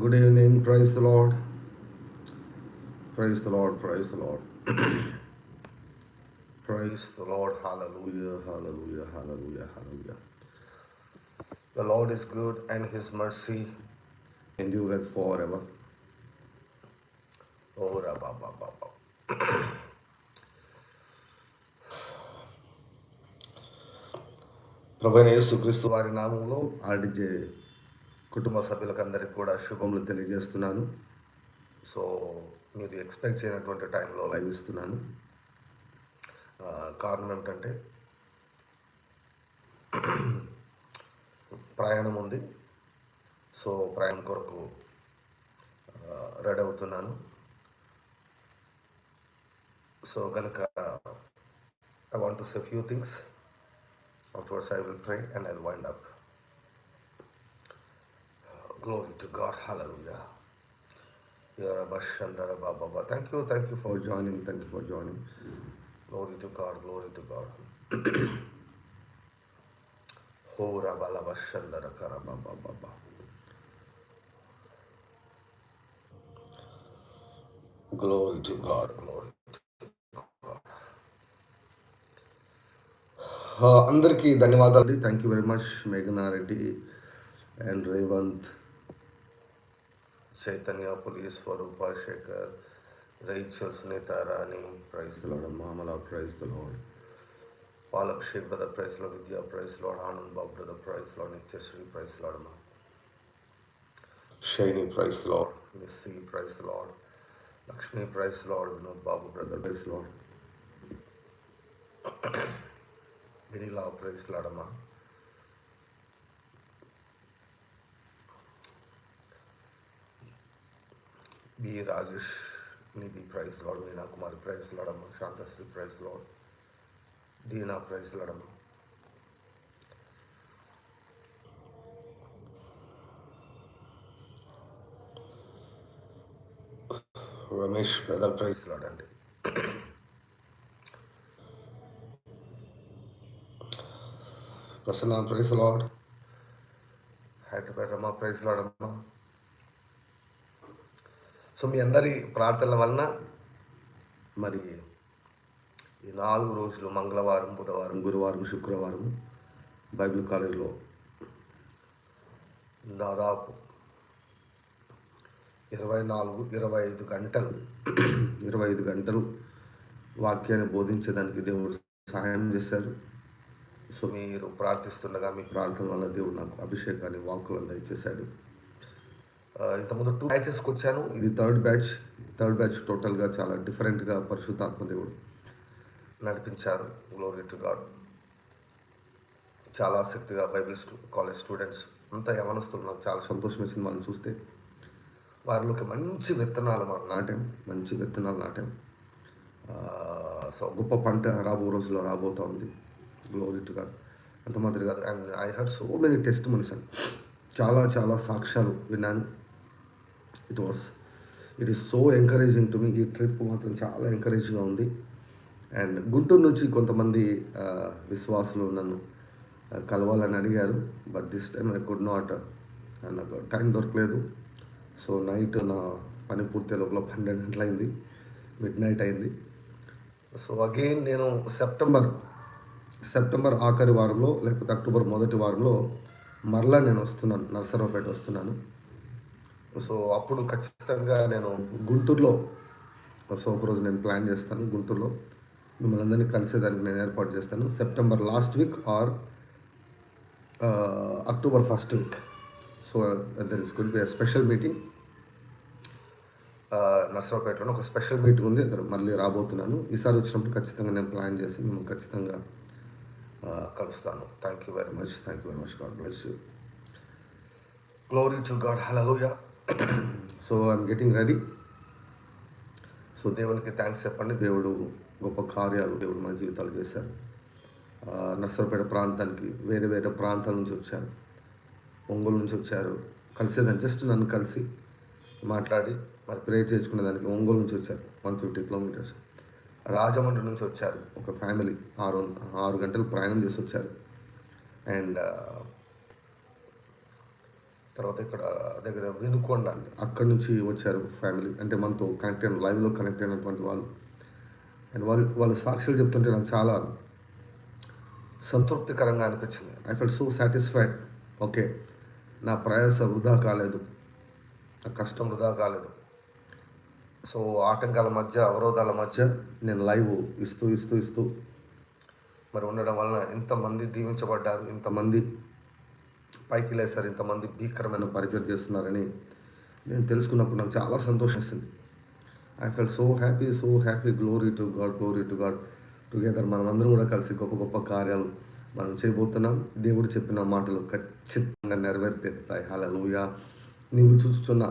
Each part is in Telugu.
Good evening. Praise the Lord. Praise the Lord. Praise the Lord. praise the Lord. Hallelujah. Hallelujah. Hallelujah. Hallelujah. The Lord is good and his mercy endureth forever. Oh, Rabba, Baba, Baba. ప్రభైన యేసుక్రీస్తు వారి నామంలో ఆడిజే కుటుంబ సభ్యులకందరికీ కూడా శుభములు తెలియజేస్తున్నాను. సో మీరు ఎక్స్పెక్ట్ చేయనటువంటి టైంలో లైవ్ ఇస్తున్నాను. కారణం ఏమిటంటే ప్రయాణం ఉంది. సో ప్రయాణం కొరకు రెడీ అవుతున్నాను. సో కనుక I want to say few things Afterwards, I will pray and I'll wind up. Glory to God. Hallelujah. Baba. Thank you, thank you for joining. Thank you for joining. Glory to God, glory to God. Ho Rabalabashandara Karababa Baba. Glory to God, glory to God. అందరికీ ధన్యవాదాలు thank you very much Meghana Reddy and Revanth Chaitanya police Swaroopa Shekhar రైచల్ Sunitha Rani praise మామల ప్రైస్లోడ్ brother ప్రైస్లో విద్యా ప్రైస్లోడ్ Anand Babu brother praise Lord Nithyasri praise Lord మా Shiny praise Lord Missy praise Lord Lakshmi praise Lord Vinod Babu brother praise Lord Lord Vinila B. Rajesh Nidhi praise Lord Meena Kumari praise లాడమ్మా Shanthasri praise Lord Deena praise లాడమ్మా Ramesh brother praise లాడండి ప్రసన్న ప్రైజ్ లాడ్ హైదరాబాద్ అమ్మ ప్రైజ్ లాడమ్మా సో మీ అందరి ప్రార్థనల వలన మరి ఈ నాలుగు రోజులు మంగళవారం బుధవారం గురువారం శుక్రవారం బైబిల్ కాలేజీలో దాదాపు ఇరవై నాలుగు ఇరవై ఐదు గంటలు ఇరవై ఐదు గంటలు వాక్యాన్ని బోధించేదానికి దేవుడు సహాయం చేశారు. సో మీరు ప్రార్థిస్తుండగా మీ ప్రార్థన వల్ల దేవుడు నాకు అభిషేకాన్ని వాక్కులను దయచేశాడు. ఇంతకుముందు టూ బ్యాచెస్కి వచ్చాను ఇది థర్డ్ బ్యాచ్ థర్డ్ బ్యాచ్ టోటల్గా చాలా డిఫరెంట్గా పరిశుద్ధాత్మదేవుడు నడిపించారు. గ్లోరీ టు గాడ్ చాలా ఆసక్తిగా బైబిల్ స్టూ కాలేజ్ స్టూడెంట్స్ అంతా యవనస్తులు. నాకు చాలా సంతోషం వేసింది మనం చూస్తే. వారిలోకి మంచి విత్తనాలు మనం నాటాం. మంచి విత్తనాలు నాటాం. సో గొప్ప పంట రాబో రోజుల్లో రాబోతూ ఉంది. గ్లోరీ టు గాడ్ అంత మాత్రం కాదు. And I had so many testimonies చాలా చాలా సాక్ష్యాలు విన్నాను. It was it is so encouraging to me ఈ ట్రిప్ మాత్రం చాలా ఎంకరేజ్గా ఉంది. అండ్ గుంటూరు నుంచి కొంతమంది విశ్వాసులు నన్ను కలవాలని అడిగారు. But this time I could not నాకు టైం దొరకలేదు. సో నైట్ నా పని పూర్తి లోపల పన్నెండు గంటలు అయింది మిడ్ నైట్ అయింది. సో అగైన్ నేను సెప్టెంబర్ సెప్టెంబర్ ఆఖరి వారంలో లేకపోతే అక్టోబర్ మొదటి వారంలో మరలా నేను వస్తున్నాను. నర్సరావుపేట వస్తున్నాను. సో అప్పుడు ఖచ్చితంగా నేను గుంటూరులో సో ఒకరోజు నేను ప్లాన్ చేస్తాను గుంటూరులో. మిమ్మల్ని అందరినీ కలిసేదానికి నేను ఏర్పాటు చేస్తాను. September last week or October first week. So there is good be special meeting. నర్సరావుపేటలో ఒక స్పెషల్ మీటింగ్ ఉంది. అందరు మళ్ళీ రాబోతున్నాను. ఈసారి వచ్చినప్పుడు ఖచ్చితంగా నేను ప్లాన్ చేసి మిమ్మల్ని ఖచ్చితంగా కలుస్తాను. Thank you very much thank you very much God bless you glory to God hallelujah so I'm getting ready so దేవునికి థ్యాంక్స్ చెప్పండి. దేవుడు గొప్ప కార్యాలు దేవుడు మన జీవితాలు చేశారు. నర్సరపేట ప్రాంతానికి వేరే వేరే ప్రాంతాల నుంచి వచ్చారు. ఒంగోలు నుంచి వచ్చారు. కలిసేదాన్ని జస్ట్ నన్ను కలిసి మాట్లాడి మరి ప్రేయర్ చేసుకునే దానికి ఒంగోలు నుంచి వచ్చారు. వన్ ఫిఫ్టీ కిలోమీటర్స్ రాజమండ్రి నుంచి వచ్చారు. ఒక ఫ్యామిలీ ఆరు ఆరు గంటలు ప్రయాణం చేసి వచ్చారు. అండ్ తర్వాత ఇక్కడ దగ్గర వినుకొండ అండి. అక్కడి నుంచి వచ్చారు ఫ్యామిలీ. అంటే మనతో కనెక్ట్ అయిన లైవ్లో కనెక్ట్ అయినటువంటి వాళ్ళు. అండ్ వాళ్ళు వాళ్ళ సాక్షులు చెప్తుంటే నాకు చాలా సంతృప్తికరంగా అనిపించింది. I feel so satisfied okay నా ప్రయాస వృధా కాలేదు. నా కష్టం వృధా కాలేదు. సో ఆటంకాల మధ్య అవరోధాల మధ్య నేను లైవ్ ఇస్తూ ఇస్తూ ఇస్తూ మరి ఉండడం వలన ఇంతమంది దీవించబడ్డారు ఇంతమంది పైకి లేసారు ఇంతమంది భీకరమైన పరిచయం చేస్తున్నారని నేను తెలుసుకున్నప్పుడు నాకు చాలా సంతోషం వేసింది. I feel so happy so happy glory to God glory to God together మనం అందరం కూడా కలిసి గొప్ప గొప్ప కార్యాలు మనం చేయబోతున్నాం. దేవుడు చెప్పిన మాటలు ఖచ్చితంగా నెరవేర్తేస్తాయి హలలుయా నీవు చూస్తున్న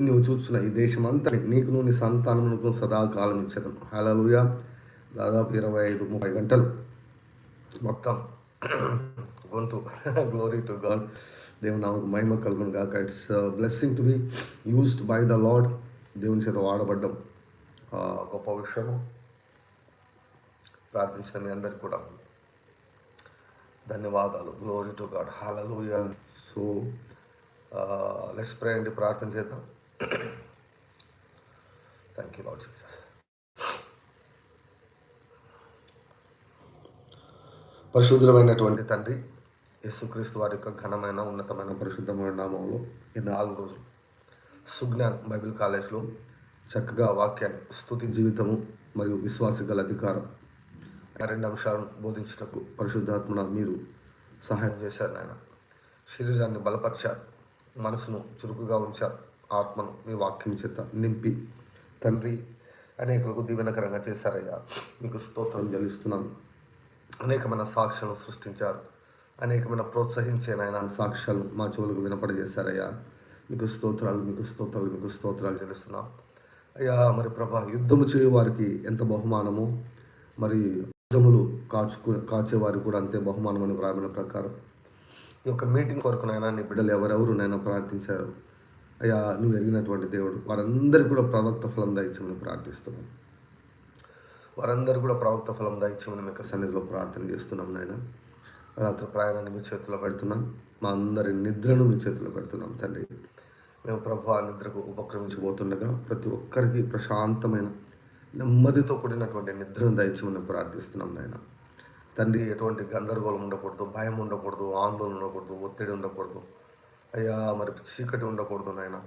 నువ్వు చూస్తున్న ఈ దేశం అంతా నీకు నీ సంతానములకు సదాకాలం ఇచ్చేదాం. హలలుయా దాదాపు ఇరవై ఐదు ముప్పై గంటలు మొత్తం గొంతు గ్లోరీ టు గాడ్ దేవుని నామకు మహిమ కలుగును గాక it's blessing to be used by the Lord దేవుని చేత వాడబడ్డం గొప్ప విషయము. ప్రార్థించిన మీ అందరికి కూడా ధన్యవాదాలు. Glory to God hallelujah so let's pray అండి ప్రార్థన చేద్దాం. థ్యాంక్ యూ లాడ్ జీసస్ పరిశుద్ధమైనటువంటి తండ్రి యేసుక్రీస్తు వారి యొక్క ఘనమైన ఉన్నతమైన పరిశుద్ధమైన నామంలో ఈ నాలుగు రోజులు. సుజ్ఞాన్ బైబిల్ కాలేజ్లో చక్కగా వాక్యాన్ని స్థుతి జీవితము మరియు విశ్వాస గల అధికారం రెండు అంశాలను బోధించటకు పరిశుద్ధాత్మన మీరు సహాయం చేశారు నాయన. శరీరాన్ని బలపరిచారు మనసును చురుకుగా ఉంచారు ఆత్మను మీ వాక్యం చేత నింపి తండ్రి అనేకులకు దీవెనకరంగా చేశారయ్యా. మీకు స్తోత్రం చెల్లిస్తున్నాను. అనేకమైన సాక్షులను సృష్టించారు. అనేకమైన ప్రోత్సహించే నాయన సాక్ష్యాలు మా చెవులకు వినపడజేశారయ్యా. మీకు స్తోత్రాలు మీకు స్తోత్రాలు మీకు స్తోత్రాలు చెల్లిస్తున్నాం. అయ్యా మరి ప్రభా యుద్ధము చేయు వారికి ఎంత బహుమానము? మరి యుద్ధములు కాచుకు కాచేవారికి కూడా అంతే బహుమానం అని వ్రామిన ప్రకారం. ఈ యొక్క మీటింగ్ కొరకు నైనా నీ బిడ్డలు ఎవరెవరు నైనా ప్రార్థించారు? అయ్యా నువ్వు ఎరిగినటువంటి దేవుడు వారందరికీ కూడా ప్రవక్త ఫలం దయచమని ప్రార్థిస్తున్నాం. వారందరూ కూడా ప్రవక్త ఫలం దయచమని మీకు సన్నిధిలో ప్రార్థన చేస్తున్నాం నాయన. రాత్రి ప్రయాణాన్ని మీ చేతిలో పెడుతున్నాం. మా అందరి నిద్రను మీ చేతిలో పెడుతున్నాం తండ్రి. మేము ప్రభు ఆ నిద్రకు ఉపక్రమించబోతుండగా ప్రతి ఒక్కరికి ప్రశాంతమైన నెమ్మదితో కూడినటువంటి నిద్రను దయచమని ప్రార్థిస్తున్నాం నాయన. తండ్రి ఎటువంటి గందరగోళం ఉండకూడదు భయం ఉండకూడదు ఆందోళన ఉండకూడదు ఒత్తిడి ఉండకూడదు. అయ్యా మరి చీకటి ఉండకూడదు నాయన.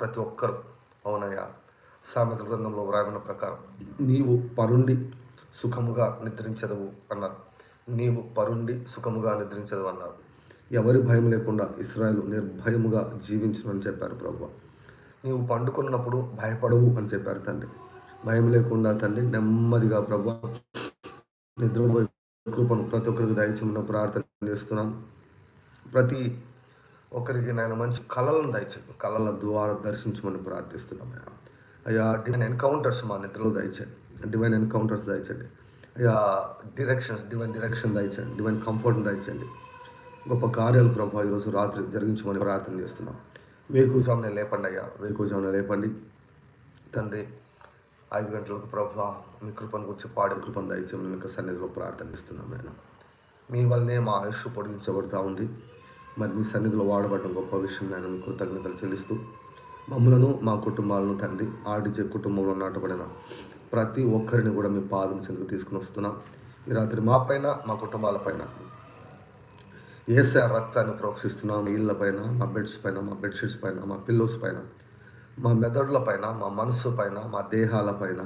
ప్రతి ఒక్కరు అవునయ్యా సామెత గ్రంథంలో వ్రాయబడిన ప్రకారం నీవు పరుండి సుఖముగా నిద్రించదవు అన్నారు. నీవు పరుండి సుఖముగా నిద్రించదు అన్నారు ఎవరి భయం లేకుండా ఇస్రాయలు నిర్భయముగా జీవించునని చెప్పారు ప్రభు నీవు పండుకున్నప్పుడు భయపడవు అని చెప్పారు తండ్రి. భయం లేకుండా తండ్రి నెమ్మదిగా ప్రభు నిద్రపోయే కృపను ప్రతి ఒక్కరికి దయచేయమని ప్రార్థన చేస్తున్నాం. ప్రతి ఒక్కరికి నేను మంచి కళలను దయచేయండి కళల ద్వారా దర్శించమని ప్రార్థిస్తున్నాం అయ్యా. డివైన్ ఎన్కౌంటర్స్ మా నిద్రలో దయచేయండి. డివైన్ ఎన్కౌంటర్స్ దయచేయండి. డిరెక్షన్స్ డివైన్ డిరెక్షన్ దాయించండి డివైన్ కంఫర్ట్ని దాయించండి గొప్ప కార్యాలు ప్రభావ ఈరోజు రాత్రి జరిగించమని ప్రార్థన చేస్తున్నాం. వేకుజామునే లేపండి అయ్యా వేకుజామునే లేపండి. తండ్రి ఐదు గంటలకు ప్రభా మీ కృపను గురించి పాడే కృపను దయచేయమని మీకు సన్నిధిలో ప్రార్థనిస్తున్నాం నేను మీ వల్లనే మా ఆయుష్ పొడిగించబడుతూ ఉంది. మరి మీ సన్నిధిలో వాడబడడం గొప్ప విషయం నేను మీకు కృతజ్ఞతలు చెల్లిస్తూ మమ్మలను మా కుటుంబాలను తండ్రి ఆడిచే కుటుంబంలో నాటబడిన ప్రతి ఒక్కరిని కూడా మీ పాదం చెందుకు తీసుకుని వస్తున్నాం. ఈ రాత్రి మా పైన మా కుటుంబాల పైన. ఏసే రక్తాన్ని ప్రోక్షిస్తున్నాం ఇళ్ళ పైన మా బెడ్స్ పైన మా బెడ్షీట్స్ పైన మా పిల్లోస్ పైన మా మెదడుల పైన మా మనసు పైన మా దేహాల పైన.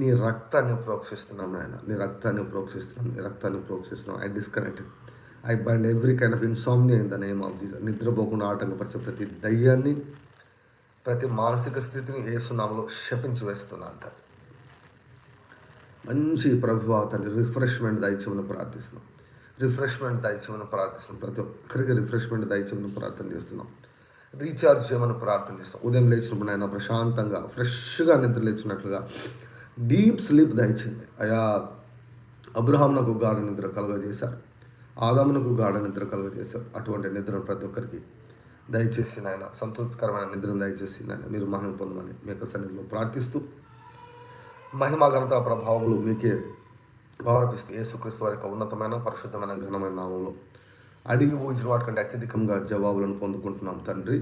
నీ రక్తాన్ని ప్రోక్షిస్తున్నాం నాయన. నీ రక్తాన్ని ప్రోక్షిస్తున్నాం నీ రక్తాన్ని ప్రోక్షిస్తున్నాం I disconnect I bind every kind of insomnia in the name of Jesus నిద్రపోకుండా ఆటంకపరిచే ప్రతి దయ్యాన్ని ప్రతి మానసిక స్థితిని ఏసునామలో శపించి వేస్తున్నాను తండ్రి మంచి ప్రభు తండ్రి రిఫ్రెష్మెంట్ దయచేమని ప్రార్థిస్తున్నాం. రిఫ్రెష్మెంట్ దయచేమని ప్రార్థిస్తున్నాం. ప్రతి ఒక్కరికి రిఫ్రెష్మెంట్ దయచేమని ప్రార్థన చేస్తున్నాం. రీఛార్జ్ చేయమని ప్రార్థన చేస్తాం ఉదయం లేచినప్పుడు ఆయన ప్రశాంతంగా ఫ్రెష్గా నిద్ర లేచినట్లుగా డీప్ స్లీప్ దయచేయండి. అయా అబ్రహాంనకు గాఢ నిద్ర కలుగజేశారు. ఆదామునకు గాఢ నిద్ర కలుగజేశారు. అటువంటి నిద్రను ప్రతి ఒక్కరికి దయచేసి నాయన సంతృప్తికరమైన నిద్రను దయచేసి నాయన మీరు మహిమ పొందమని మీ యొక్క సన్నిధిలో ప్రార్థిస్తూ మహిమ ఘనత ప్రభావములు మీకే గౌరవిస్తూ యేసుక్రీస్తు వారి యొక్క ఉన్నతమైన పరిశుద్ధమైన ఘనమైన నామంలో అడిగి ఊహించిన వాటికంటే అత్యధికంగా జవాబులను పొందుకుంటున్నాం తండ్రి.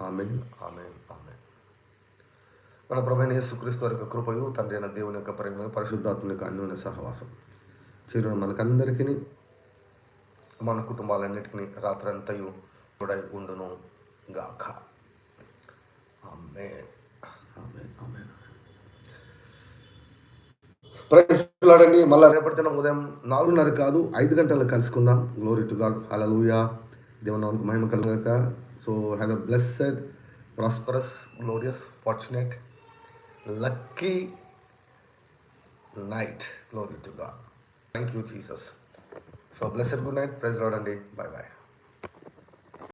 ఆమె ఆమె ఆమె మన ప్రభైన యేసుక్రీస్తు వారి యొక్క కృపయు తండ్రి అయిన దేవుని యొక్క ప్రేమ పరిశుద్ధాత్మ యొక్క అన్యోన్య సహవాసం చేరిన మనకందరికీ మన కుటుంబాలన్నిటికీ రాత్రంతయు కూడా ఉండును గాక. ఆమె ఆమె ప్రయత్నించలాడండి మళ్ళీ రేపటి దినం ఉదయం నాలుగున్నర కాదు ఐదు గంటలకు కలుసుకుందాం. గ్లోరీ టు గాడ్ హలలుయా దేవునానికి మహిమ కలుగాక. So have a blessed prosperous glorious fortunate lucky night glory to God thank you Jesus so blessed good night praise రాడండి bye bye